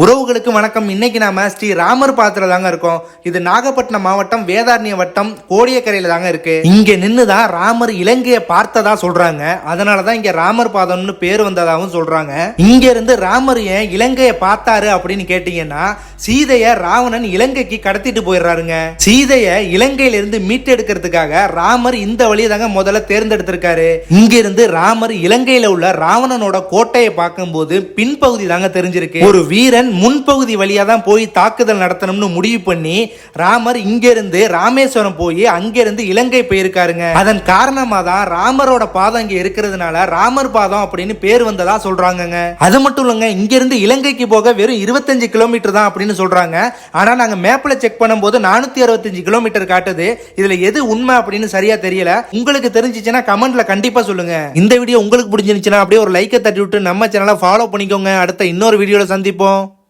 உறவுகளுக்கு வணக்கம். இன்னைக்கு நாம ஸ்ரீ ராமர் பாத்திரம் தாங்க இருக்கோம். இது நாகப்பட்டினம் மாவட்டம் வேதாரண்ய வட்டம் கோடியக்கரையில தாங்க இருக்கு. இங்க நின்று தான் ராமர் இலங்கையை பார்த்ததா சொல்றாங்க. அதனாலதான் இங்க ராமர் பாதம்னு பேர் வந்ததாகவும் சொல்றாங்க. இங்க இருந்து ராமர் ஏன் இலங்கையை பார்த்தாரு அப்படின்னு கேட்டீங்கன்னா சீதைய ராவணன் இலங்கைக்கு கடத்திட்டு போயிடுறாருங்க. சீதைய இலங்கையில இருந்து மீட்டெடுக்கிறதுக்காக ராமர் இந்த வழியை தாங்க முதல்ல தேர்ந்தெடுத்திருக்காரு. இங்க இருந்து ராமர் இலங்கையில உள்ள ராவணனோட கோட்டையை பார்க்கும்போது பின்பகுதி தாங்க தெரிஞ்சிருக்கு. ஒரு வீரன் முன்பகுதி வழியா தான் போய் தாக்குதல் நடத்தணும்னு முடிவு பண்ணி ராமர் இங்கிருந்து ராமேஸ்வரம் போய் அங்கிருந்து இலங்கை போயிருக்காருங்க. அதன் காரணமாக தான் ராமரோட பாதம் இங்கே இருக்கிறதுனால ராமர் பாதம் அப்படின்னு பேர் வந்ததா சொல்றாங்கங்க. அது மட்டும் இல்லைங்க இங்கிருந்து இலங்கைக்கு போக வெறும் 25 கிலோமீட்டர் தான் அப்படின்னு சொல்றாங்க. ஆனால் நாங்கள் மேப்பில் செக் பண்ணும்போது நானூற்றி அறுபத்தஞ்சு கிலோமீட்டர் காட்டுது. இதில் எது உண்மை அப்படின்னு சரியா தெரியல. உங்களுக்கு தெரிஞ்சிச்சுன்னா கமெண்ட்ல கண்டிப்பாக சொல்லுங்க. இந்த வீடியோ உங்களுக்கு பிடிச்சிருந்துச்சுன்னா அப்படியே ஒரு லைக்கை தட்டி விட்டு நம்ம சேனலை ஃபாலோ பண்ணிக்கோங்க. அடுத்த இன்னொரு வீடியோவில் சந்திப்போம்.